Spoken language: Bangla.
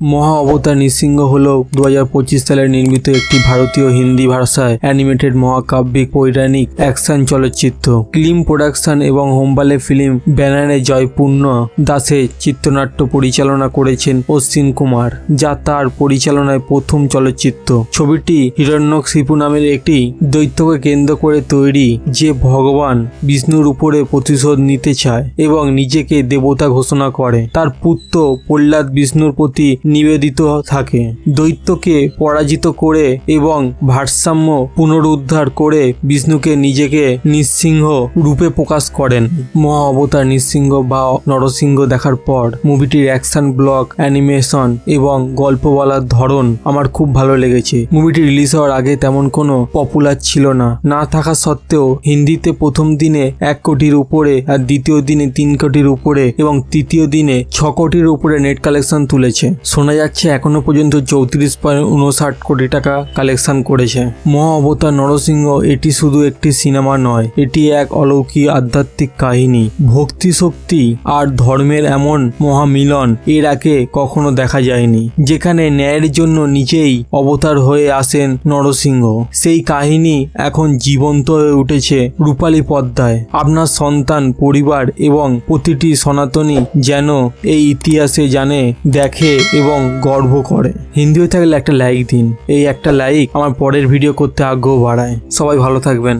মহা অবতার নৃসিংহ হল দু হাজার পঁচিশ সালে নির্মিত একটি ভারতীয় হিন্দি ভাষায় অ্যানিমেটেড মহাকাব্যিক পৌরাণিক অ্যাকশন চলচ্চিত্র। ক্লিম প্রোডাকশন এবং হোমবালে ফিল্ম ব্যানারে জয়পূর্ণ দাসে চিত্রনাট্য পরিচালনা করেছেন অশ্বিন কুমার, যা তার পরিচালনায় প্রথম চলচ্চিত্র। ছবিটি হিরণ্যক শিপু নামের একটি দৈত্যকে কেন্দ্র করে তৈরি, যে ভগবান বিষ্ণুর উপরে প্রতিশোধ নিতে চায় এবং নিজেকে দেবতা ঘোষণা করে। তার পুত্র প্রহ্লাদ বিষ্ণুর প্রতি নিবেদিত থাকে। দৈত্যকে পরাজিত করে এবং ভারসাম্য পুনরুদ্ধার করে বিষ্ণুকে নিজেকে নৃসিংহ রূপে প্রকাশ করেন। মহা অবতার নৃসিংহ বা নরসিংহ দেখার পর মুভিটির অ্যাকশন ব্লক, অ্যানিমেশন এবং গল্প বলার ধরন আমার খুব ভালো লেগেছে। মুভিটি রিলিজ হওয়ার আগে তেমন কোনো পপুলার ছিল না। না থাকা সত্ত্বেও হিন্দিতে প্রথম দিনে এক কোটির উপরে আর দ্বিতীয় দিনে তিন কোটির উপরে এবং তৃতীয় দিনে ছ কোটির উপরে নেট কালেকশন তুলেছে। শোনা যাচ্ছে এখনও পর্যন্ত চৌত্রিশ পয়েন্ট উনষাট কোটি টাকা কালেকশন করেছে। মহা অবতার নরসিংহ, এটি শুধু একটি সিনেমা নয়, এটি এক অলৌকিক আধ্যাত্মিক কাহিনী। ভক্তি শক্তি আর ধর্মের এমন মহামিলন এর আগে কখনো দেখা যায়নি, যেখানে ন্যায়ের জন্য নিজেই অবতার হয়ে আসেন নরসিংহ। সেই কাহিনী এখন জীবন্ত হয়ে উঠেছে রূপালী পদ্মায়। আপনার সন্তান, পরিবার এবং প্রতিটি সনাতনী যেন এই ইতিহাসে জানে, দেখে এবং গর্ব করে। হিন্দি হয়ে থাকলে একটা লাইক দিন। এই একটা লাইক আমার পরের ভিডিও করতে আগ্রহ বাড়ায়। সবাই ভালো থাকবেন।